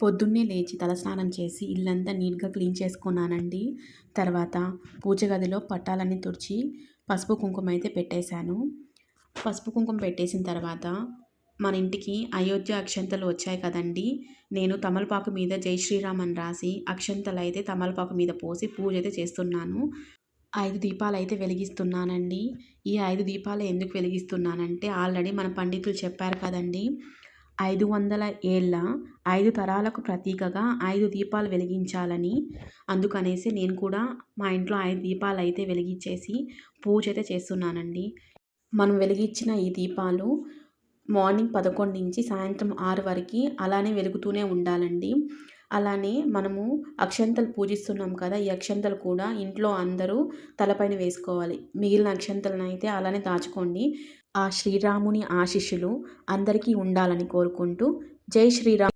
పొద్దున్నే లేచి తలస్నానం చేసి ఇల్లంతా నీట్గా క్లీన్ చేసుకున్నానండి. తర్వాత పూజ గదిలో పట్టాలన్నీ తుడిచి పసుపు కుంకుమ అయితే పెట్టేశాను. పసుపు కుంకుమ పెట్టేసిన తర్వాత మన ఇంటికి అయోధ్య అక్షంతలు వచ్చాయి కదండి. నేను తమలపాకు మీద జై శ్రీరామ్ అని రాసి అక్షంతలు అయితే తమలపాకు మీద పోసి పూజ అయితే చేస్తున్నాను. ఐదు దీపాలు అయితే వెలిగిస్తున్నానండి. ఈ ఐదు దీపాలు ఎందుకు వెలిగిస్తున్నానంటే ఆల్రెడీ మన పండితులు చెప్పారు కదండి. ఐదు వందల ఏళ్ళ ఐదు తరాలకు ప్రతీకగా ఐదు దీపాలు వెలిగించాలని. అందుకనేసి నేను కూడా మా ఇంట్లో ఐదు దీపాలు అయితే వెలిగించేసి పూజ అయితే చేస్తున్నానండి. మనం వెలిగించిన ఈ దీపాలు మార్నింగ్ పదకొండు నుంచి సాయంత్రం ఆరు వరకు అలానే వెలుగుతూనే ఉండాలండి. అలానే మనము అక్షంతలు పూజిస్తున్నాం కదా ఈ అక్షంతలు కూడా ఇంట్లో అందరూ తలపైన వేసుకోవాలి. మిగిలిన అక్షంతలను అయితే అలానే దాచుకోండి. ఆ శ్రీరాముని ఆశీస్సులు అందరికీ ఉండాలని కోరుకుంటూ జై శ్రీరామ్.